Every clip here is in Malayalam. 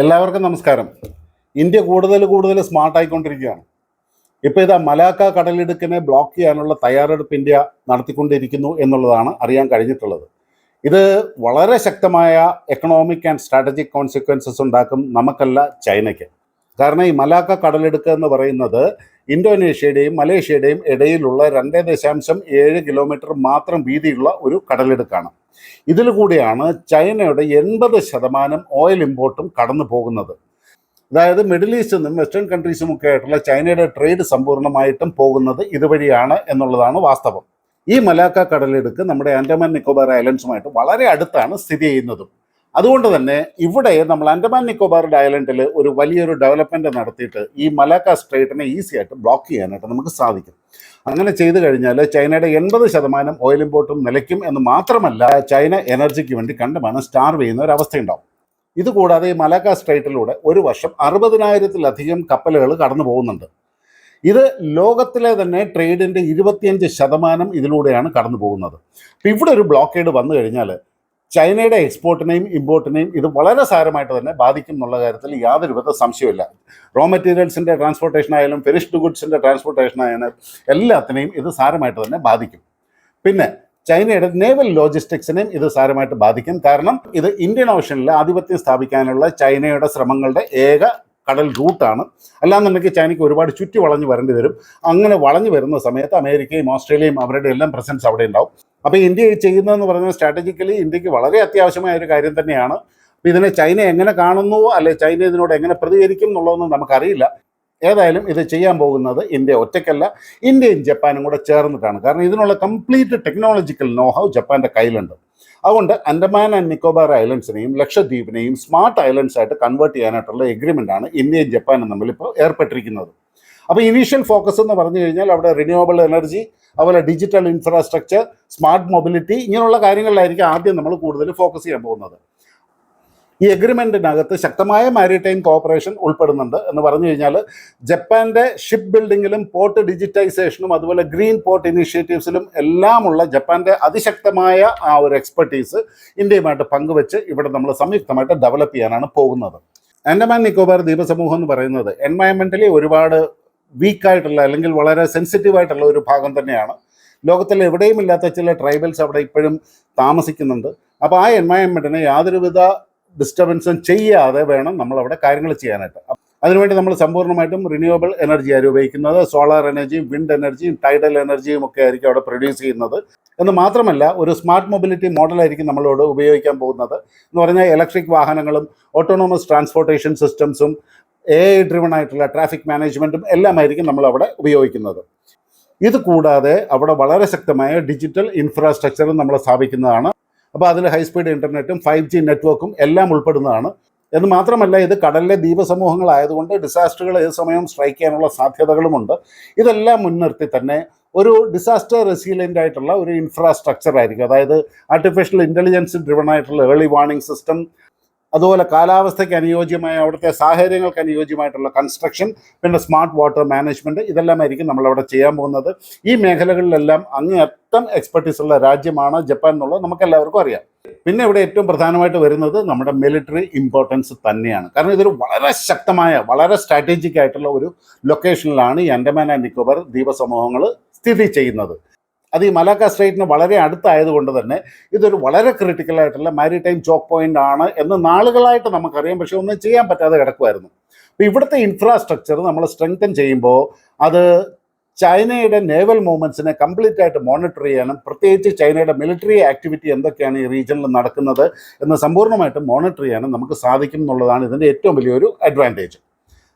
എല്ലാവർക്കും നമസ്കാരം. ഇന്ത്യ കൂടുതൽ കൂടുതൽ സ്മാർട്ട് ആയിക്കൊണ്ടിരിക്കുകയാണ്. ഇപ്പോൾ ഇതാ മലാക്ക കടലിടുക്കിനെ ബ്ലോക്ക് ചെയ്യാനുള്ള തയ്യാറെടുപ്പ് ഇന്ത്യ നടത്തിക്കൊണ്ടിരിക്കുന്നു എന്നുള്ളതാണ് അറിയാൻ കഴിഞ്ഞിട്ടുള്ളത്. ഇത് വളരെ ശക്തമായ എക്കണോമിക് ആൻഡ് സ്ട്രാറ്റജിക് കോൺസിക്വൻസസ് ഉണ്ടാക്കും നമുക്കല്ല ചൈനയ്ക്ക്. കാരണം ഈ മലാക്ക കടലിടുക്ക് എന്ന് പറയുന്നത് ഇന്തോനേഷ്യയുടെയും മലേഷ്യയുടെയും ഇടയിലുള്ള രണ്ട് ദശാംശം ഏഴ് കിലോമീറ്റർ മാത്രം വീതിയുള്ള ഒരു കടലിടുക്കാണ്. ഇതിൽ കൂടിയാണ് ചൈനയുടെ എൺപത് ശതമാനം ഓയിൽ ഇമ്പോർട്ടും കടന്നു പോകുന്നത്. അതായത് മിഡിൽ ഈസ്റ്റിൽ നിന്നും വെസ്റ്റേൺ കൺട്രീസും ഒക്കെ ആയിട്ടുള്ള ചൈനയുടെ ട്രേഡ് സമ്പൂർണമായിട്ടും പോകുന്നത് ഇതുവഴിയാണ് എന്നുള്ളതാണ് വാസ്തവം. ഈ മലാക്ക കടലിടുക്ക് നമ്മുടെ ആൻഡമാൻ നിക്കോബാർ ഐലൻഡ്സുമായിട്ട് വളരെ അടുത്താണ് സ്ഥിതി ചെയ്യുന്നതും. അതുകൊണ്ട് തന്നെ ഇവിടെ നമ്മൾ ആൻഡമാൻ നിക്കോബാർ ഐലൻഡിൽ ഒരു വലിയൊരു ഡെവലപ്മെന്റ് നടത്തിയിട്ട് ഈ മലാക്ക സ്ട്രേറ്റിനെ ഈസി ആയിട്ട് ബ്ലോക്ക് ചെയ്യാനായിട്ട് നമുക്ക് സാധിക്കും. അങ്ങനെ ചെയ്തു കഴിഞ്ഞാൽ ചൈനയുടെ എൺപത് ശതമാനം ഓയിൽ ഇമ്പോർട്ടും നിലയ്ക്കും എന്ന് മാത്രമല്ല ചൈന എനർജിക്ക് വേണ്ടി കണ്ടുമാണ് സ്റ്റാർവ് ചെയ്യുന്ന ഒരു അവസ്ഥയുണ്ടാവും ഇതുകൂടാതെ ഈ മലാക്ക സ്ട്രേറ്റിലൂടെ ഒരു വർഷം അറുപതിനായിരത്തിലധികം കപ്പലുകൾ കടന്നു പോകുന്നുണ്ട്. ഇത് ലോകത്തിലെ തന്നെ ട്രേഡിന്റെ ഇരുപത്തിയഞ്ച് ശതമാനം ഇതിലൂടെയാണ് കടന്നു പോകുന്നത്. അപ്പോൾ ഇവിടെ ഒരു ബ്ലോക്കേഡ് വന്നു കഴിഞ്ഞാൽ ചൈനയുടെ എക്സ്പോർട്ടിനെയും ഇമ്പോർട്ടിനെയും ഇത് വളരെ സാരമായിട്ട് തന്നെ ബാധിക്കും എന്നുള്ള കാര്യത്തിൽ യാതൊരു വിധ സംശയമില്ല റോ മെറ്റീരിയൽസിന്റെ ട്രാൻസ്പോർട്ടേഷൻ ആയാലും ഫിനിഷ്ഡ് ഗുഡ്സിന്റെ ട്രാൻസ്പോർട്ടേഷൻ ആയാലും എല്ലാത്തിനെയും ഇത് സാരമായിട്ട് തന്നെ ബാധിക്കും. പിന്നെ ചൈനയുടെ നേവൽ ലോജിസ്റ്റിക്സിനെയും ഇത് സാരമായിട്ട് ബാധിക്കും. കാരണം ഇത് ഇന്ത്യൻ ഓഷനിൽ ആധിപത്യം സ്ഥാപിക്കാനുള്ള ചൈനയുടെ ശ്രമങ്ങളുടെ ഏക കടൽ റൂട്ടാണ് അല്ലാന്നുണ്ടെങ്കിൽ ചൈനയ്ക്ക് ഒരുപാട് ചുറ്റി വളഞ്ഞു വരേണ്ടി വരും. അങ്ങനെ വളഞ്ഞു വരുന്ന സമയത്ത് അമേരിക്കയും ഓസ്ട്രേലിയയും അവരുടെ എല്ലാം പ്രസൻസ് അവിടെ ഉണ്ടാവും. അപ്പോൾ ഇന്ത്യ ചെയ്യുന്നതെന്ന് പറഞ്ഞാൽ സ്ട്രാറ്റജിക്കലി ഇന്ത്യയ്ക്ക് വളരെ അത്യാവശ്യമായ ഒരു കാര്യം തന്നെയാണ്. ഇതിനെ ചൈന എങ്ങനെ കാണുന്നു അല്ലെ ചൈന ഇതിനോട് എങ്ങനെ പ്രതികരിക്കും എന്നുള്ളതൊന്നും നമുക്കറിയില്ല. ഏതായാലും ഇത് ചെയ്യാൻ പോകുന്നത് ഇന്ത്യ ഒറ്റയ്ക്കല്ല ഇന്ത്യയും ജപ്പാനും കൂടെ ചേർന്നിട്ടാണ്. കാരണം ഇതിനുള്ള കംപ്ലീറ്റ് ടെക്നോളജിക്കൽ നോഹൗ ജപ്പാന്റെ കയ്യിലുണ്ട്. അതുകൊണ്ട് അൻഡമാൻ ആൻഡ് നിക്കോബാർ ഐലൻഡ്സിനെയും ലക്ഷദ്വീപിനെയും സ്മാർട്ട് ഐലൻഡ്സ് ആയിട്ട് കൺവേർട്ട് ചെയ്യാനായിട്ടുള്ള ആണ് ഇന്ത്യയും ജപ്പാനും തമ്മിൽ ഇപ്പോൾ ഏർപ്പെട്ടിരിക്കുന്നത്. അപ്പോൾ ഇനീഷ്യൽ ഫോക്കസ് എന്ന് പറഞ്ഞു കഴിഞ്ഞാൽ അവിടെ റിന്യൂവബിൾ എനർജി അതുപോലെ ഡിജിറ്റൽ ഇൻഫ്രാസ്ട്രക്ചർ സ്മാർട്ട് മൊബിലിറ്റി ഇങ്ങനെയുള്ള കാര്യങ്ങളിലായിരിക്കും ആദ്യം നമ്മൾ കൂടുതൽ ഫോക്കസ് ചെയ്യാൻ പോകുന്നത്. ഈ എഗ്രിമെന്റിനകത്ത് ശക്തമായ മാരിടൈം കോപ്പറേഷൻ ഉൾപ്പെടുന്നുണ്ട് എന്ന് പറഞ്ഞു കഴിഞ്ഞാൽ ജപ്പാന്റെ ഷിപ്പ് ബിൽഡിങ്ങിലും പോർട്ട് ഡിജിറ്റൈസേഷനും അതുപോലെ ഗ്രീൻ പോർട്ട് ഇനീഷ്യേറ്റീവ്സിലും എല്ലാമുള്ള ജപ്പാന്റെ അതിശക്തമായ ആ ഒരു എക്സ്പെർട്ടീസ് ഇന്ത്യയുമായിട്ട് പങ്കുവെച്ച് ഇവിടെ നമ്മൾ സംയുക്തമായിട്ട് ഡെവലപ്പ് ചെയ്യാനാണ് പോകുന്നത്. ആൻഡമാൻ നിക്കോബാർ ദ്വീപസമൂഹം എന്ന് പറയുന്നത് എൻവയൺമെന്റലി ഒരുപാട് വീക്കായിട്ടുള്ള അല്ലെങ്കിൽ വളരെ സെൻസിറ്റീവ് ആയിട്ടുള്ള ഒരു ഭാഗം തന്നെയാണ്. ലോകത്തിൽ എവിടെയും ഇല്ലാത്ത ചില ട്രൈബൽസ് അവിടെ ഇപ്പോഴും താമസിക്കുന്നുണ്ട്. അപ്പോൾ ആ എൻവയൺമെന്റിനെ യാതൊരുവിധ ഡിസ്റ്റർബൻസും ചെയ്യാതെ വേണം നമ്മൾ അവിടെ കാര്യങ്ങൾ ചെയ്യാനായിട്ട്. അതിനുവേണ്ടി നമ്മൾ സമ്പൂർണമായിട്ടും റിന്യൂവബിൾ എനർജിയാണ് ഉപയോഗിക്കുന്നത്? സോളാർ എനർജിയും വിൻഡ് എനർജിയും ടൈഡൽ എനർജിയും ഒക്കെ ആയിരിക്കും അവിടെ പ്രൊഡ്യൂസ് ചെയ്യുന്നത്. എന്ന് മാത്രമല്ല ഒരു സ്മാർട്ട് മൊബിലിറ്റി മോഡലായിരിക്കും നമ്മളോട് ഉപയോഗിക്കാൻ പോകുന്നത്. എന്ന് പറഞ്ഞാൽ ഇലക്ട്രിക് വാഹനങ്ങളും ഓട്ടോണോമസ് ട്രാൻസ്പോർട്ടേഷൻ സിസ്റ്റംസും എ ഐ ഡ്രിവൺ ആയിട്ടുള്ള ട്രാഫിക് മാനേജ്മെന്റും എല്ലാമായിരിക്കും നമ്മൾ അവിടെ ഉപയോഗിക്കുന്നത്. ഇത് കൂടാതെ അവിടെ വളരെ ശക്തമായ ഡിജിറ്റൽ ഇൻഫ്രാസ്ട്രക്ചറും നമ്മൾ സ്ഥാപിക്കുന്നതാണ് അപ്പോൾ അതിൽ ഹൈ സ്പീഡ് ഇന്റർനെറ്റും ഫൈവ് ജി നെറ്റ്വർക്കും എല്ലാം ഉൾപ്പെടുന്നതാണ്. എന്ന് മാത്രമല്ല ഇത് കടലിലെ ദ്വീപസമൂഹങ്ങളായതുകൊണ്ട് ഡിസാസ്റ്ററുകൾ ഏത് സമയവും സ്ട്രൈക്ക് ചെയ്യാനുള്ള സാധ്യതകളുമുണ്ട്. ഇതെല്ലാം മുൻനിർത്തി തന്നെ ഒരു ഡിസാസ്റ്റർ റെസീലിയന്റ് ആയിട്ടുള്ള ഒരു ഇൻഫ്രാസ്ട്രക്ചർ ആയിരിക്കും. അതായത് ആർട്ടിഫിഷ്യൽ ഇന്റലിജൻസ് ഡ്രിവൺ ആയിട്ടുള്ള ഏർലി വാർണിംഗ് സിസ്റ്റം അതുപോലെ കാലാവസ്ഥയ്ക്ക് അനുയോജ്യമായ അവിടുത്തെ സാഹചര്യങ്ങൾക്ക് അനുയോജ്യമായിട്ടുള്ള കൺസ്ട്രക്ഷൻ പിന്നെ സ്മാർട്ട് വാട്ടർ മാനേജ്മെന്റ് ഇതെല്ലാമായിരിക്കും നമ്മളവിടെ ചെയ്യാൻ പോകുന്നത്. ഈ മേഖലകളിലെല്ലാം അങ്ങേയറ്റം എക്സ്പെർട്ടീസ് ഉള്ള രാജ്യമാണ് ജപ്പാൻ എന്നുള്ളത് നമുക്ക് എല്ലാവർക്കും അറിയാം. പിന്നെ ഇവിടെ ഏറ്റവും പ്രധാനമായിട്ട് വരുന്നത് നമ്മുടെ മിലിറ്ററി ഇമ്പോർട്ടൻസ് തന്നെയാണ്. കാരണം ഇതൊരു വളരെ ശക്തമായ വളരെ സ്ട്രാറ്റജിക് ആയിട്ടുള്ള ഒരു ലൊക്കേഷനിലാണ് ഈ അൻഡമാൻ ആൻഡ് നിക്കോബർ ദ്വീപസമൂഹങ്ങൾ സ്ഥിതി ചെയ്യുന്നത്. അത് ഈ മലാക്ക സ്ട്രേറ്റിന് വളരെ അടുത്തായതുകൊണ്ട് തന്നെ ഇതൊരു വളരെ ക്രിട്ടിക്കലായിട്ടുള്ള മാരിടൈം ചോക്ക് പോയിന്റ് ആണ് എന്ന് നാളുകളായിട്ട് നമുക്കറിയാം. പക്ഷെ ഒന്നും ചെയ്യാൻ പറ്റാതെ കിടക്കുമായിരുന്നു അപ്പോൾ ഇവിടുത്തെ ഇൻഫ്രാസ്ട്രക്ചർ നമ്മൾ സ്ട്രെങ്തൻ ചെയ്യുമ്പോൾ അത് ചൈനയുടെ നേവൽ മൂവ്മെന്റ്സിനെ കംപ്ലീറ്റ് ആയിട്ട് മോണിറ്റർ ചെയ്യാനും പ്രത്യേകിച്ച് ചൈനയുടെ മിലിറ്ററി ആക്ടിവിറ്റി എന്തൊക്കെയാണ് ഈ റീജിയനിൽ നടക്കുന്നത് എന്ന് സമ്പൂർണമായിട്ട് മോണിറ്റർ ചെയ്യാനും നമുക്ക് സാധിക്കും എന്നുള്ളതാണ് ഇതിന്റെ ഏറ്റവും വലിയൊരു അഡ്വാന്റേജ്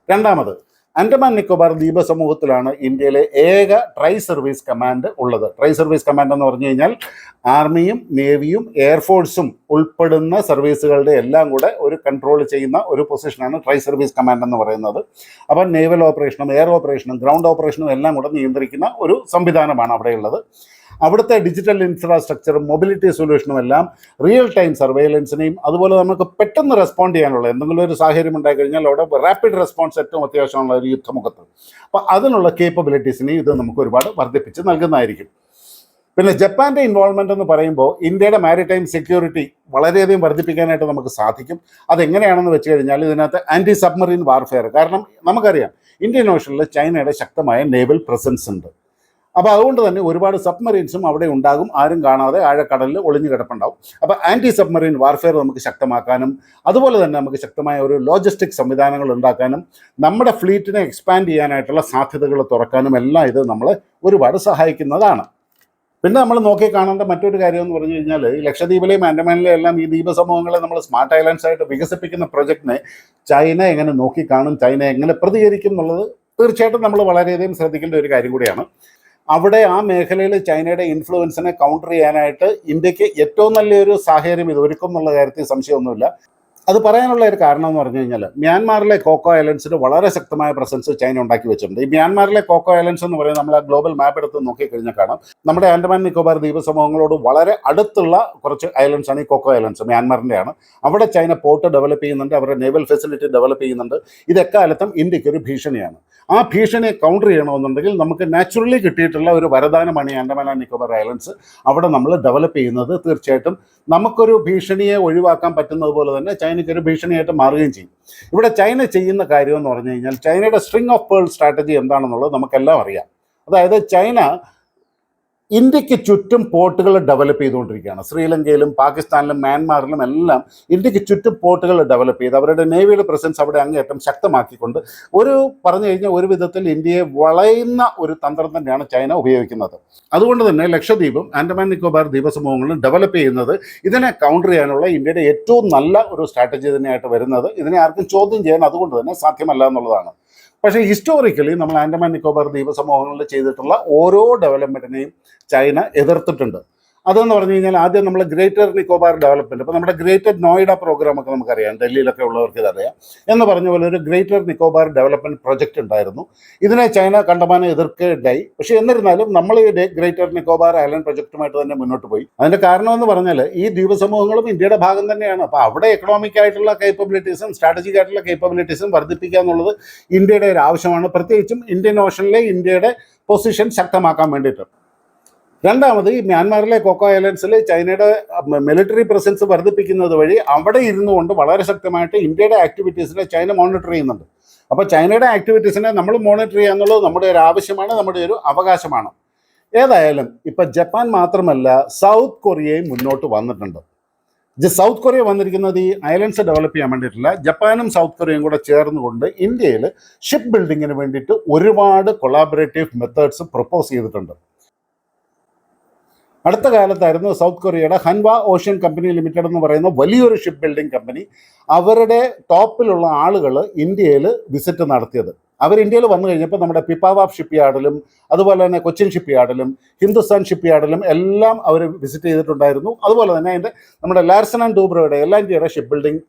രണ്ടാമത് അൻഡമാൻ നിക്കോബാർ ദ്വീപ സമൂഹത്തിലാണ് ഇന്ത്യയിലെ ഏക ട്രൈ സർവീസ് കമാൻഡ് ഉള്ളത്. ട്രൈ സർവീസ് കമാൻഡ് എന്ന് പറഞ്ഞു കഴിഞ്ഞാൽ ആർമിയും നേവിയും എയർഫോഴ്സും ഉൾപ്പെടുന്ന സർവീസുകളുടെ എല്ലാം കൂടെ ഒരു കൺട്രോൾ ചെയ്യുന്ന ഒരു പൊസിഷനാണ് ട്രൈ സർവീസ് കമാൻഡ് എന്ന് പറയുന്നത്. അപ്പം നേവൽ ഓപ്പറേഷനും എയർ ഓപ്പറേഷനും ഗ്രൗണ്ട് ഓപ്പറേഷനും എല്ലാം കൂടെ നിയന്ത്രിക്കുന്ന ഒരു സംവിധാനമാണ് അവിടെയുള്ളത്. അവിടുത്തെ ഡിജിറ്റൽ ഇൻഫ്രാസ്ട്രക്ചറും മൊബിലിറ്റി സൊല്യൂഷനും എല്ലാം റിയൽ ടൈം സർവൈലൻസിനെയും അതുപോലെ നമുക്ക് പെട്ടെന്ന് റെസ്പോണ്ട് ചെയ്യാനുള്ള എന്തെങ്കിലും ഒരു സാഹചര്യം ഉണ്ടായി കഴിഞ്ഞാൽ അവിടെ റാപ്പിഡ് റെസ്പോൺസ് ഏറ്റവും അത്യാവശ്യമുള്ള ഒരു യുദ്ധമുഖത്ത്. അപ്പോൾ അതിനുള്ള കേപ്പബിലിറ്റീസിനെയും ഇത് നമുക്ക് ഒരുപാട് വർദ്ധിപ്പിച്ച് നൽകുന്നതായിരിക്കും. പിന്നെ ജപ്പാന്റെ ഇൻവോൾവ്മെന്റ് എന്ന് പറയുമ്പോൾ ഇന്ത്യയുടെ മാരിടൈം സെക്യൂരിറ്റി വളരെയധികം വർദ്ധിപ്പിക്കാനായിട്ട് നമുക്ക് സാധിക്കും. അതെങ്ങനെയാണെന്ന് വെച്ച് കഴിഞ്ഞാൽ ഇതിനകത്ത് ആന്റി സബ്മറീൻ വാർഫെയർ കാരണം നമുക്കറിയാം ഇന്ത്യൻ ഓഷനിൽ ചൈനയുടെ ശക്തമായ നേവൽ പ്രസൻസ് ഉണ്ട്. അപ്പോൾ അതുകൊണ്ട് തന്നെ ഒരുപാട് സബ്മറീൻസും അവിടെ ഉണ്ടാകും. ആരും കാണാതെ ആഴക്കടലിൽ ഒളിഞ്ഞു കിടപ്പുണ്ടാവും. അപ്പോൾ ആന്റി സബ്മറീൻ വാർഫെയർ നമുക്ക് ശക്തമാക്കാനും അതുപോലെ തന്നെ നമുക്ക് ശക്തമായ ഒരു ലോജിസ്റ്റിക് സംവിധാനങ്ങൾ ഉണ്ടാക്കാനും നമ്മുടെ ഫ്ലീറ്റിനെ എക്സ്പാൻഡ് ചെയ്യാനായിട്ടുള്ള സാധ്യതകൾ തുറക്കാനും എല്ലാം ഇത് നമ്മളെ ഒരുപാട് സഹായിക്കുന്നതാണ്. പിന്നെ നമ്മൾ നോക്കി കാണേണ്ട മറ്റൊരു കാര്യം എന്ന് പറഞ്ഞു കഴിഞ്ഞാൽ ഈ ലക്ഷദ്വീപിലെയും ആൻഡമാനിലെയും എല്ലാം ഈ ദ്വീപ സമൂഹങ്ങളെ നമ്മൾ സ്മാർട്ട് ഐലൻഡ്സ് ആയിട്ട് വികസിപ്പിക്കുന്ന പ്രൊജക്റ്റിനെ ചൈന എങ്ങനെ നോക്കി കാണും ചൈന എങ്ങനെ പ്രതികരിക്കും എന്നുള്ളത് തീർച്ചയായിട്ടും നമ്മൾ വളരെയധികം ശ്രദ്ധിക്കേണ്ട ഒരു കാര്യം കൂടിയാണ്. അവിടെ ആ മേഖലയിൽ ചൈനയുടെ ഇൻഫ്ലുവൻസിനെ കൗണ്ടർ ചെയ്യാനായിട്ട് ഇന്ത്യയ്ക്ക് ഏറ്റവും നല്ലൊരു സാഹചര്യം ഇത് ഒരുക്കും എന്നുള്ള കാര്യത്തിൽ സംശയമൊന്നുമില്ല. അത് പറയാനുള്ള ഒരു കാരണം എന്ന് പറഞ്ഞു കഴിഞ്ഞാൽ മ്യാൻമാറിലെ കോക്കോ ഐലൻഡ്സിന് വളരെ ശക്തമായ പ്രസൻസ് ചൈന ഉണ്ടാക്കി വെച്ചിട്ടുണ്ട്. ഈ മ്യാൻമാറിലെ കോക്കോ ഐലൻഡ്സ് എന്ന് പറയുന്നത് നമ്മൾ ആ ഗ്ലോബൽ മാപ്പ് എടുത്ത് നോക്കിക്കഴിഞ്ഞാൽ കാണാം. നമ്മുടെ ആൻഡമാൻ നിക്കോബാർ ദ്വീപ സമൂഹങ്ങളോട് വളരെ അടുത്തുള്ള കുറച്ച് ഐലൻഡ്സ് ആണ് ഈ കോക്കോ ഐലൻഡ്സ് മ്യാൻമാറിന്റെയാണ് അവിടെ ചൈന പോർട്ട് ഡെവലപ്പ് ചെയ്യുന്നുണ്ട് അവരുടെ നേവൽ ഫെസിലിറ്റി ഡെവലപ്പ് ചെയ്യുന്നുണ്ട്. ഇത് എക്കാലത്തും ഇന്ത്യയ്ക്ക് ഒരു ഭീഷണിയാണ്. ആ ഭീഷണിയെ കൗണ്ടർ ചെയ്യണമെന്നുണ്ടെങ്കിൽ നമുക്ക് നാച്ചുറലി കിട്ടിയിട്ടുള്ള ഒരു വരദാനമാണ് ഈ ആൻഡമാൻ ആൻഡ് നിക്കോബാർ ഐലൻഡ്സ് അവിടെ നമ്മൾ ഡെവലപ്പ് ചെയ്യുന്നത് തീർച്ചയായിട്ടും നമുക്കൊരു ഭീഷണിയെ ഒഴിവാക്കാൻ പറ്റുന്നത് പോലെ തന്നെ ചൈനയ്ക്കൊരു ഭീഷണിയായിട്ട് മാറുകയും ചെയ്യും. ഇവിടെ ചൈന ചെയ്യുന്ന കാര്യം എന്ന് പറഞ്ഞു കഴിഞ്ഞാൽ ചൈനയുടെ സ്ട്രിങ് ഓഫ് പേൾ സ്ട്രാറ്റജി എന്താണെന്നുള്ളത് നമുക്കെല്ലാം അറിയാം. അതായത് ചൈന ഇന്ത്യയ്ക്ക് ചുറ്റും പോർട്ടുകൾ ഡെവലപ്പ് ചെയ്തുകൊണ്ടിരിക്കുകയാണ്. ശ്രീലങ്കയിലും പാകിസ്ഥാനിലും മ്യാൻമാറിലും എല്ലാം ഇന്ത്യയ്ക്ക് ചുറ്റും പോർട്ടുകൾ ഡെവലപ്പ് ചെയ്ത് അവരുടെ നേവിയുടെ പ്രസൻസ് അവിടെ അങ്ങേയറ്റം ശക്തമാക്കിക്കൊണ്ട് ഒരു പറഞ്ഞു കഴിഞ്ഞാൽ ഒരു വിധത്തിൽ ഇന്ത്യയെ വളയുന്ന ഒരു തന്ത്രം തന്നെയാണ് ചൈന ഉപയോഗിക്കുന്നത്. അതുകൊണ്ട് തന്നെ ലക്ഷദ്വീപും ആൻഡമാൻ നിക്കോബാർ ദ്വീപസമൂഹങ്ങളും ഡെവലപ്പ് ചെയ്യുന്നത് ഇതിനെ കൗണ്ടർ ചെയ്യാനുള്ള ഇന്ത്യയുടെ ഏറ്റവും നല്ല ഒരു സ്ട്രാറ്റജി തന്നെയായിട്ട് വരുന്നത്. ഇതിനെ ആർക്കും ചോദ്യം ചെയ്യാൻ അതുകൊണ്ട് തന്നെ സാധ്യമല്ല എന്നുള്ളതാണ്. പക്ഷേ ഹിസ്റ്റോറിക്കലി നമ്മൾ ആൻഡമാൻ നിക്കോബാർ ദ്വീപ സമൂഹങ്ങളിൽ ചെയ്തിട്ടുള്ള ഓരോ ഡെവലപ്മെന്റിനെയും ചൈന എതിർത്തിട്ടുണ്ട്. അതെന്ന് പറഞ്ഞു കഴിഞ്ഞാൽ ആദ്യം നമ്മൾ ഗ്രേറ്റർ നിക്കോബാർ ഡെവലപ്മെന്റ്. അപ്പോൾ നമ്മുടെ ഗ്രേറ്റർ നോയിഡ പ്രോഗ്രാം ഒക്കെ നമുക്കറിയാം. ഡൽഹിയിലൊക്കെ ഉള്ളവർക്ക് ഇതറിയാം. എന്ന് പറഞ്ഞ പോലെ ഒരു ഗ്രേറ്റർ നിക്കോബാർ ഡെവലപ്മെന്റ് പ്രൊജക്റ്റ് ഉണ്ടായിരുന്നു. ഇതിനെ ചൈന കണ്ടമാനം എതിർക്കേണ്ടായി പക്ഷേ എന്നിരുന്നാലും നമ്മൾ ഈ ഗ്രേറ്റർ നിക്കോബാർ ഐലൻഡ് പ്രൊജക്റ്റുമായിട്ട് തന്നെ മുന്നോട്ട് പോയി. അതിന്റെ കാരണം എന്ന് പറഞ്ഞാൽ ഈ ദ്വീപ സമൂഹങ്ങളും ഇന്ത്യയുടെ ഭാഗം തന്നെയാണ്. അപ്പോൾ അവിടെ എക്കണോമിക് ആയിട്ടുള്ള കേപ്പബിലിറ്റീസും സ്ട്രാറ്റജിക് ആയിട്ടുള്ള കേപ്പബിലിറ്റീസും വർദ്ധിപ്പിക്കുക എന്നുള്ളത് ഇന്ത്യയുടെ ഒരു ആവശ്യമാണ്. പ്രത്യേകിച്ചും ഇന്ത്യൻ ഓഷനിലെ ഇന്ത്യയുടെ പൊസിഷൻ ശക്തമാക്കാൻ വേണ്ടിയിട്ട്. രണ്ടാമത് ഈ മ്യാൻമാറിലെ കൊക്കോ ഐലൻഡ്സിൽ ചൈനയുടെ മിലിറ്ററി പ്രസൻസ് വർദ്ധിപ്പിക്കുന്നത് വഴി അവിടെ ഇരുന്നു കൊണ്ട് വളരെ ശക്തമായിട്ട് ഇന്ത്യയുടെ ആക്ടിവിറ്റീസിനെ ചൈന മോണിറ്റർ ചെയ്യുന്നുണ്ട്. അപ്പോൾ ചൈനയുടെ ആക്ടിവിറ്റീസിനെ നമ്മൾ മോണിറ്റർ ചെയ്യുക എന്നുള്ളത് നമ്മുടെ ഒരു ആവശ്യമാണ് നമ്മുടെ ഒരു അവകാശമാണ്. ഏതായാലും ഇപ്പം ജപ്പാൻ മാത്രമല്ല സൗത്ത് കൊറിയയും മുന്നോട്ട് വന്നിട്ടുണ്ട്. സൗത്ത് കൊറിയ വന്നിരിക്കുന്നത് ഈ ഐലൻഡ്സ് ഡെവലപ്പ് ചെയ്യാൻ വേണ്ടിയിട്ടില്ല. ജപ്പാനും സൗത്ത് കൊറിയയും കൂടെ ചേർന്നുകൊണ്ട് ഇന്ത്യയിൽ ഷിപ്പ് ബിൽഡിങ്ങിന് വേണ്ടിയിട്ട് ഒരുപാട് കൊളാബറേറ്റീവ് മെത്തേഡ്സ് പ്രപ്പോസ് ചെയ്തിട്ടുണ്ട്. അടുത്ത കാലത്തായിരുന്നു സൗത്ത് കൊറിയയുടെ ഹൻവ ഓഷ്യൻ കമ്പനി ലിമിറ്റഡ് എന്ന് പറയുന്ന വലിയൊരു ഷിപ്പ് ബിൽഡിംഗ് കമ്പനി അവരുടെ ടോപ്പിലുള്ള ആളുകൾ ഇന്ത്യയിൽ വിസിറ്റ് നടത്തിയത്. അവർ ഇന്ത്യയിൽ വന്നു കഴിഞ്ഞപ്പോൾ നമ്മുടെ പിപ്പാവാബ് ഷിപ്പ് യാർഡിലും അതുപോലെ തന്നെ കൊച്ചിൻ ഷിപ്പ് യാർഡിലും ഹിന്ദുസ്ഥാൻ ഷിപ്പ് യാർഡിലും എല്ലാം അവർ വിസിറ്റ് ചെയ്തിട്ടുണ്ടായിരുന്നു. അതുപോലെ തന്നെ അതിന്റെ നമ്മുടെ ലാർസൺ ആൻഡ് ഡൂബ്രയുടെ എൽ ആൻഡ് ഷിപ്പ് ബിൽഡിംഗ്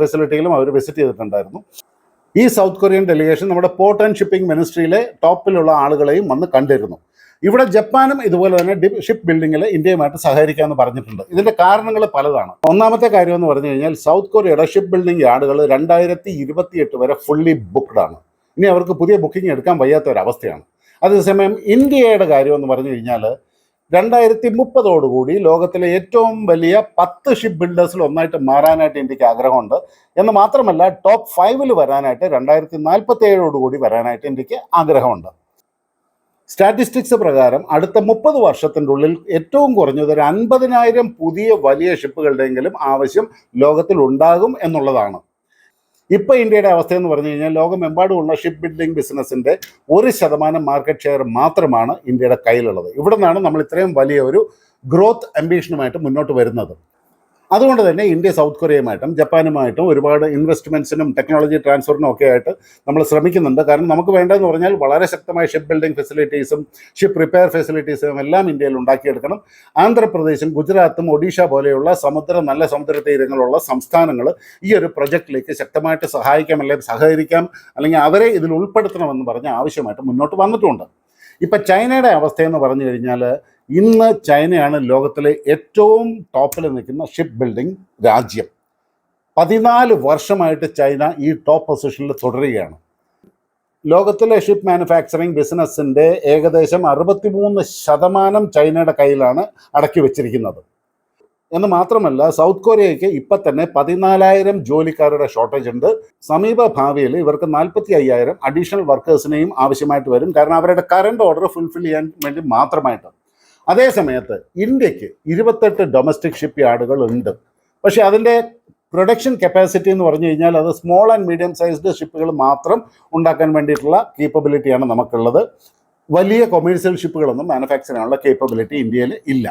ഫെസിലിറ്റിയിലും അവർ വിസിറ്റ് ചെയ്തിട്ടുണ്ടായിരുന്നു. ഈ സൗത്ത് കൊറിയൻ ഡെലിഗേഷൻ നമ്മുടെ പോർട്ട് ആൻഡ് ഷിപ്പിംഗ് മിനിസ്ട്രിയിലെ ടോപ്പിലുള്ള ആളുകളെയും വന്ന് കണ്ടിരുന്നു. ഇവിടെ ജപ്പാനും ഇതുപോലെ തന്നെ ഷിപ്പ് ബിൽഡിങ്ങിൽ ഇന്ത്യയുമായിട്ട് സഹകരിക്കാമെന്ന് പറഞ്ഞിട്ടുണ്ട്. ഇതിന്റെ കാരണങ്ങൾ പലതാണ്. ഒന്നാമത്തെ കാര്യം എന്ന് പറഞ്ഞു കഴിഞ്ഞാൽ സൗത്ത് കൊറിയയുടെ ഷിപ്പ് ബിൽഡിംഗ് യാർഡുകൾ രണ്ടായിരത്തി ഇരുപത്തിയെട്ട് വരെ ഫുള്ളി ബുക്ക്ഡ് ആണ്. ഇനി അവർക്ക് പുതിയ ബുക്കിംഗ് എടുക്കാൻ വയ്യാത്ത അവസ്ഥയാണ്. അതേസമയം ഇന്ത്യയുടെ കാര്യം എന്ന് പറഞ്ഞു കഴിഞ്ഞാൽ രണ്ടായിരത്തി മുപ്പതോടുകൂടി ലോകത്തിലെ ഏറ്റവും വലിയ പത്ത് ഷിപ്പ് ബിൽഡേഴ്സിൽ ഒന്നായിട്ട് മാറാനായിട്ട് ഇന്ത്യയ്ക്ക് ആഗ്രഹമുണ്ട്. എന്ന് മാത്രമല്ല ടോപ്പ് ഫൈവിൽ വരാനായിട്ട് രണ്ടായിരത്തി നാൽപ്പത്തി ഏഴോടുകൂടി വരാനായിട്ട് ഇന്ത്യയ്ക്ക് ആഗ്രഹമുണ്ട്. സ്റ്റാറ്റിസ്റ്റിക്സ് പ്രകാരം അടുത്ത മുപ്പത് വർഷത്തിന്റെ ഉള്ളിൽ ഏറ്റവും കുറഞ്ഞത് ഒരു അൻപതിനായിരം പുതിയ വലിയ ഷിപ്പുകളുടെയെങ്കിലും ആവശ്യം ലോകത്തിൽ ഉണ്ടാകും എന്നുള്ളതാണ്. ഇപ്പോൾ ഇന്ത്യയുടെ അവസ്ഥ എന്ന് പറഞ്ഞു കഴിഞ്ഞാൽ ലോകമെമ്പാടുമുള്ള ഷിപ്പ് ബിൽഡിംഗ് ബിസിനസ്സിന്റെ ഒരു ശതമാനം മാർക്കറ്റ് ഷെയർ മാത്രമാണ് ഇന്ത്യയുടെ കയ്യിലുള്ളത്. ഇവിടെ നിന്നാണ് നമ്മൾ ഇത്രയും വലിയ ഒരു ഗ്രോത്ത് അംബീഷനുമായിട്ട് മുന്നോട്ട് വരുന്നത്. അതുകൊണ്ട് തന്നെ ഇന്ത്യ സൗത്ത് കൊറിയയുമായിട്ടും ജപ്പാനുമായിട്ടും ഒരുപാട് ഇൻവെസ്റ്റ്മെന്റ്സിനും ടെക്നോളജി ട്രാൻസ്ഫറിനും ഒക്കെ ആയിട്ട് നമ്മൾ ശ്രമിക്കുന്നുണ്ട്. കാരണം നമുക്ക് വേണ്ടതെന്ന് പറഞ്ഞാൽ വളരെ ശക്തമായ ഷിപ്പ് ബിൽഡിംഗ് ഫെസിലിറ്റീസും ഷിപ്പ് റിപ്പയർ ഫെസിലിറ്റീസും എല്ലാം ഇന്ത്യയിൽ ഉണ്ടാക്കിയെടുക്കണം. ആന്ധ്രാപ്രദേശും ഗുജറാത്തും ഒഡീഷ പോലെയുള്ള സമുദ്ര നല്ല സമുദ്ര തീരങ്ങളുള്ള സംസ്ഥാനങ്ങൾ ഈ ഒരു പ്രൊജക്റ്റിലേക്ക് ശക്തമായിട്ട് സഹായിക്കാം അല്ലെങ്കിൽ സഹകരിക്കാം അല്ലെങ്കിൽ അവരെ ഇതിൽ ഉൾപ്പെടുത്തണമെന്ന് പറഞ്ഞ ആവശ്യമായിട്ട് മുന്നോട്ട് വന്നിട്ടുണ്ട്. ഇപ്പം ചൈനയുടെ അവസ്ഥയെന്ന് പറഞ്ഞു കഴിഞ്ഞാൽ ഇന്ന് ചൈനയാണ് ലോകത്തിലെ ഏറ്റവും ടോപ്പിൽ നിൽക്കുന്ന ഷിപ്പ് ബിൽഡിംഗ് രാജ്യം. പതിനാല് വർഷമായിട്ട് ചൈന ഈ ടോപ്പ് പൊസിഷനിൽ തുടരുകയാണ്. ലോകത്തിലെ ഷിപ്പ് മാനുഫാക്ചറിങ് ബിസിനസ്സിന്റെ ഏകദേശം അറുപത്തിമൂന്ന് ശതമാനം ചൈനയുടെ കയ്യിലാണ് അടക്കി വെച്ചിരിക്കുന്നത്. എന്ന് മാത്രമല്ല സൗത്ത് കൊറിയയ്ക്ക് ഇപ്പം തന്നെ പതിനാലായിരം ജോലിക്കാരുടെ ഷോർട്ടേജ് ഉണ്ട്. സമീപ ഭാവിയിൽ ഇവർക്ക് നാൽപ്പത്തി അയ്യായിരം അഡീഷണൽ വർക്കേഴ്സിനെയും ആവശ്യമായിട്ട് വരും. കാരണം അവരുടെ കറണ്ട് ഓർഡർ ഫുൾഫിൽ ചെയ്യാൻ വേണ്ടി മാത്രമായിട്ട്. അതേ സമയത്ത് ഇന്ത്യയ്ക്ക് ഇരുപത്തെട്ട് ഡൊമസ്റ്റിക് ഷിപ്പ് യാർഡുകൾ ഉണ്ട്. പക്ഷേ അതിന്റെ പ്രൊഡക്ഷൻ കപ്പാസിറ്റി എന്ന് പറഞ്ഞു കഴിഞ്ഞാൽ അത് സ്മോൾ ആൻഡ് മീഡിയം സൈസ്ഡ് ഷിപ്പുകൾ മാത്രം ഉണ്ടാക്കാൻ വേണ്ടിയിട്ടുള്ള കേപ്പബിലിറ്റിയാണ് നമുക്കുള്ളത്. വലിയ കൊമേഴ്സ്യൽ ഷിപ്പുകളൊന്നും മാനുഫാക്ചർ ചെയ്യാനുള്ള കേപ്പബിലിറ്റി ഇന്ത്യയിൽ ഇല്ല.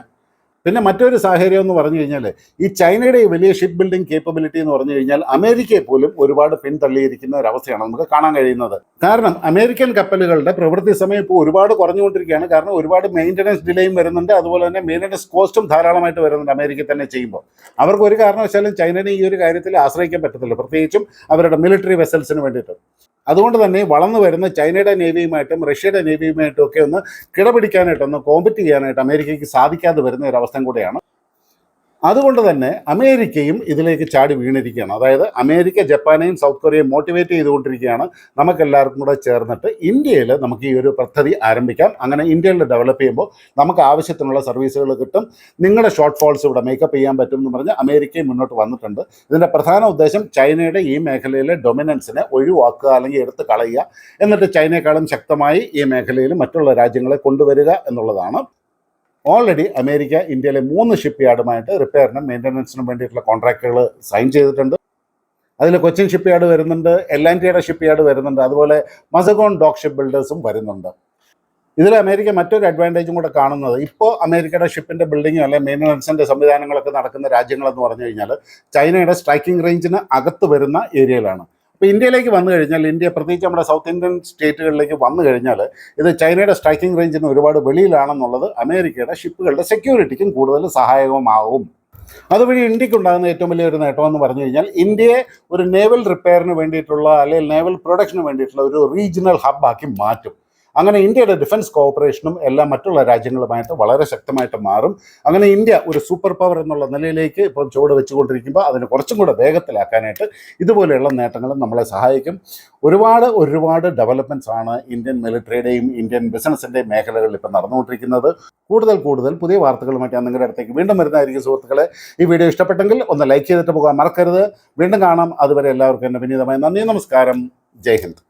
പിന്നെ മറ്റൊരു സാഹചര്യം എന്ന് പറഞ്ഞു കഴിഞ്ഞാൽ ഈ ചൈനയുടെ ഈ വലിയ ഷിപ്പ് ബിൽഡിംഗ് കേപ്പബിലിറ്റി എന്ന് പറഞ്ഞു കഴിഞ്ഞാൽ അമേരിക്കയെ പോലും ഒരുപാട് പിന്തള്ളിയിരിക്കുന്ന ഒരു അവസ്ഥയാണ് നമുക്ക് കാണാൻ കഴിയുന്നത്. കാരണം അമേരിക്കൻ കപ്പലുകളുടെ പ്രവൃത്തി സമയം ഇപ്പോൾ ഒരുപാട് കുറഞ്ഞുകൊണ്ടിരിക്കുകയാണ്. കാരണം ഒരുപാട് മെയിന്റനൻസ് ഡിലേയും വരുന്നുണ്ട്. അതുപോലെ തന്നെ മെയിന്റനൻസ് കോസ്റ്റും ധാരാളമായിട്ട് വരുന്നുണ്ട് അമേരിക്ക തന്നെ ചെയ്യുമ്പോൾ. അവർക്ക് ഒരു കാരണവശാലും ചൈനനെ ഈ ഒരു കാര്യത്തിൽ ആശ്രയിക്കാൻ പറ്റത്തില്ല. പ്രത്യേകിച്ചും അവരുടെ മിലിറ്ററി വെസൽസിന് വേണ്ടിയിട്ട്. അതുകൊണ്ട് തന്നെ വളർന്നു വരുന്ന ചൈനയുടെ നേവിയുമായിട്ടും റഷ്യയുടെ നേവിയുമായിട്ടും ഒക്കെ ഒന്ന് കിടപിടിക്കാനായിട്ട് ഒന്ന് കോമ്പറ്റ് ചെയ്യാനായിട്ട് അമേരിക്കയ്ക്ക് സാധിക്കാതെ വരുന്ന ഒരു അവസ്ഥ കൂടെയാണ്. അതുകൊണ്ട് തന്നെ അമേരിക്കയും ഇതിലേക്ക് ചാടി വീണിരിക്കുകയാണ്. അതായത് അമേരിക്ക ജപ്പാനെയും സൗത്ത് കൊറിയയും മോട്ടിവേറ്റ് ചെയ്തുകൊണ്ടിരിക്കുകയാണ്. നമുക്കെല്ലാവർക്കും കൂടെ ചേർന്നിട്ട് ഇന്ത്യയിൽ നമുക്ക് ഈ ഒരു പദ്ധതി ആരംഭിക്കാം. അങ്ങനെ ഇന്ത്യയിൽ ഡെവലപ്പ് ചെയ്യുമ്പോൾ നമുക്ക് ആവശ്യത്തിനുള്ള സർവീസുകൾ കിട്ടും. നിങ്ങളുടെ ഷോർട്ട് ഫോൾസ് ഇവിടെ മേക്കപ്പ് ചെയ്യാൻ പറ്റും എന്ന് പറഞ്ഞ് അമേരിക്കയും മുന്നോട്ട് വന്നിട്ടുണ്ട്. ഇതിന്റെ പ്രധാന ഉദ്ദേശം ചൈനയുടെ ഈ മേഖലയിലെ ഡൊമിനൻസിനെ ഒഴിവാക്കുക അല്ലെങ്കിൽ എടുത്ത് കളയുക. എന്നിട്ട് ചൈനയെക്കാളും ശക്തമായി ഈ മേഖലയിൽ മറ്റുള്ള രാജ്യങ്ങളെ കൊണ്ടുവരിക എന്നുള്ളതാണ്. ഓൾറെഡി അമേരിക്ക ഇന്ത്യയിലെ മൂന്ന് ഷിപ്പ് യാർഡുമായിട്ട് റിപ്പയറിനും മെയിന്റനൻസിനും വേണ്ടിയിട്ടുള്ള കോൺട്രാക്റ്റുകൾ സൈൻ ചെയ്തിട്ടുണ്ട്. അതിൽ കൊച്ചിൻ ഷിപ്പ് യാർഡ് വരുന്നുണ്ട് എല്ലാന്റിയുടെ ഷിപ്പ് യാർഡ് വരുന്നുണ്ട് അതുപോലെ മസഗോൺ ഡോക്ക് ഷിപ്പ് ബിൽഡേഴ്സും വരുന്നുണ്ട്. ഇതിൽ അമേരിക്ക മറ്റൊരു അഡ്വാന്റേജും കൂടെ കാണുന്നത് ഇപ്പോൾ അമേരിക്കയുടെ ഷിപ്പിന്റെ ബിൽഡിങ്ങും അല്ലെങ്കിൽ മെയിന്റനൻസിന്റെ സംവിധാനങ്ങളൊക്കെ നടക്കുന്ന രാജ്യങ്ങളെന്ന് പറഞ്ഞു കഴിഞ്ഞാൽ ചൈനയുടെ സ്ട്രൈക്കിംഗ് റേഞ്ചിന് അകത്ത് വരുന്ന ഏരിയയിലാണ് അപ്പോൾ ഇന്ത്യയിലേക്ക് വന്നു കഴിഞ്ഞാൽ ഇന്ത്യ പ്രത്യേകിച്ച് നമ്മുടെ സൗത്ത് ഇന്ത്യൻ സ്റ്റേറ്റുകളിലേക്ക് വന്നു കഴിഞ്ഞാൽ ഇത് ചൈനയുടെ സ്ട്രൈക്കിംഗ് റേഞ്ചിന് ഒരുപാട് വെളിയിലാണെന്നുള്ളത് അമേരിക്കയുടെ ഷിപ്പുകളുടെ സെക്യൂരിറ്റിക്കും കൂടുതൽ സഹായകമാകും അതുവഴി ഇന്ത്യയ്ക്ക് ഉണ്ടാകുന്ന ഏറ്റവും വലിയൊരു നേട്ടമെന്ന് പറഞ്ഞു കഴിഞ്ഞാൽ ഇന്ത്യയെ ഒരു നേവൽ റിപ്പയറിന് വേണ്ടിയിട്ടുള്ള അല്ലെങ്കിൽ നേവൽ പ്രൊഡക്ഷന് വേണ്ടിയിട്ടുള്ള ഒരു റീജിയണൽ ഹബ്ബാക്കി മാറ്റും. അങ്ങനെ ഇന്ത്യയുടെ ഡിഫൻസ് കോഓപ്പറേഷനും എല്ലാം മറ്റുള്ള രാജ്യങ്ങളുമായിട്ട് വളരെ ശക്തമായിട്ട് മാറും. അങ്ങനെ ഇന്ത്യ ഒരു സൂപ്പർ പവർ എന്നുള്ള നിലയിലേക്ക് ഇപ്പം ചുവട് വെച്ചുകൊണ്ടിരിക്കുമ്പോൾ അതിന് കുറച്ചും കൂടെ വേഗത്തിലാക്കാനായിട്ട് ഇതുപോലെയുള്ള നേട്ടങ്ങൾ നമ്മളെ സഹായിക്കും. ഒരുപാട് ഒരുപാട് ഡെവലപ്മെന്റ്സ് ആണ് ഇന്ത്യൻ മിലിറ്ററിയുടെയും ഇന്ത്യൻ ബിസിനസ്സിന്റെയും മേഖലകളിൽ ഇപ്പം നടന്നുകൊണ്ടിരിക്കുന്നത്. കൂടുതൽ കൂടുതൽ പുതിയ വാർത്തകളുമായിട്ട് ഞാൻ നിങ്ങളുടെ അടുത്തേക്ക് വീണ്ടും വരുന്നതായിരിക്കും സുഹൃത്തുക്കളെ. ഈ വീഡിയോ ഇഷ്ടപ്പെട്ടെങ്കിൽ ഒന്ന് ലൈക്ക് ചെയ്തിട്ട് പോകാൻ മറക്കരുത്. വീണ്ടും കാണാം. അതുവരെ എല്ലാവർക്കും എന്റെ വിനീതമായ നന്ദി. നമസ്കാരം. ജയ് ഹിന്ദ്.